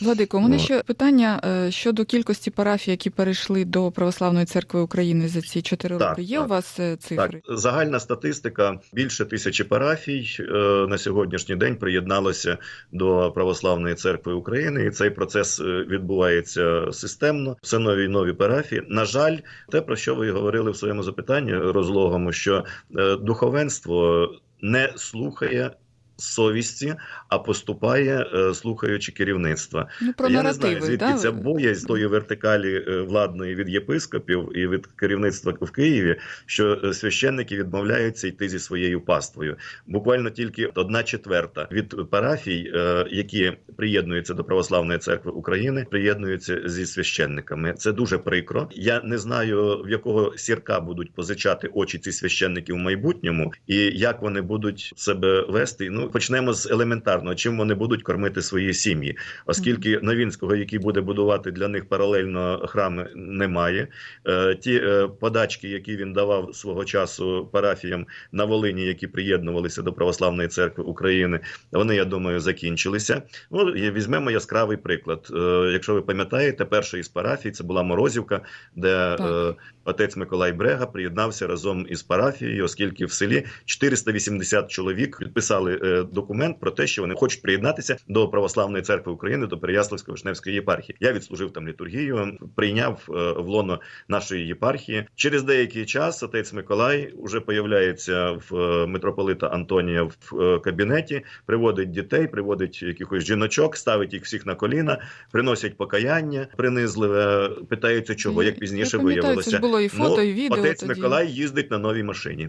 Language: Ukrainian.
Владико, у мене Ну. ще питання е, щодо кількості парафій, які перейшли до Православної церкви України за ці чотири роки. Є так. у вас е, цифри? Так, загальна статистика більше тисячі парафій е, на сьогоднішній день приєдналося до Православної церкви України, і цей процес відбувається системно. Все нові і нові парафії. На жаль, те про що ви говорили в своєму запитанні розлогому, що духовенство не слухає. Совісті, а поступає, е, слухаючи керівництва. Ну про Я не знаю, звідки да? ця боязнь тої вертикалі е, владної від єпископів і від керівництва в Києві, що е, священники відмовляються йти зі своєю паствою. Буквально тільки одна четверта від парафій, які приєднуються до православної церкви України, приєднуються зі священниками. Це дуже прикро. Я не знаю в якого сірка будуть позичати очі ці священники в майбутньому, і як вони будуть себе вести. Ну почнемо з елементарного, чим вони будуть кормити свої сім'ї, оскільки Новінського, який буде будувати для них паралельно храми, немає. Е, Ті е, подачки, які він давав свого часу парафіям на Волині, які приєднувалися до православної церкви України, вони, я думаю, закінчилися. Ну візьмемо яскравий приклад. Е, Якщо ви пам'ятаєте, перша із парафій це була Морозівка, де Так. отець Миколай Брега приєднався разом із парафією, оскільки в селі 480 чоловік підписали документ про те, що вони хочуть приєднатися до православної церкви України, до Переяславської Вишневської єпархії. Я відслужив там літургію, прийняв е, в лоно нашої єпархії. Через деякий час отець Миколай вже появляється в е, митрополита Антонія в е, кабінеті, приводить дітей, приводить якихось жіночок, ставить їх всіх на коліна, приносять покаяння принизливе, питаються чого, як пізніше виявилося. Було і фото, Ну, і відео Отець тоді. Миколай їздить на новій машині.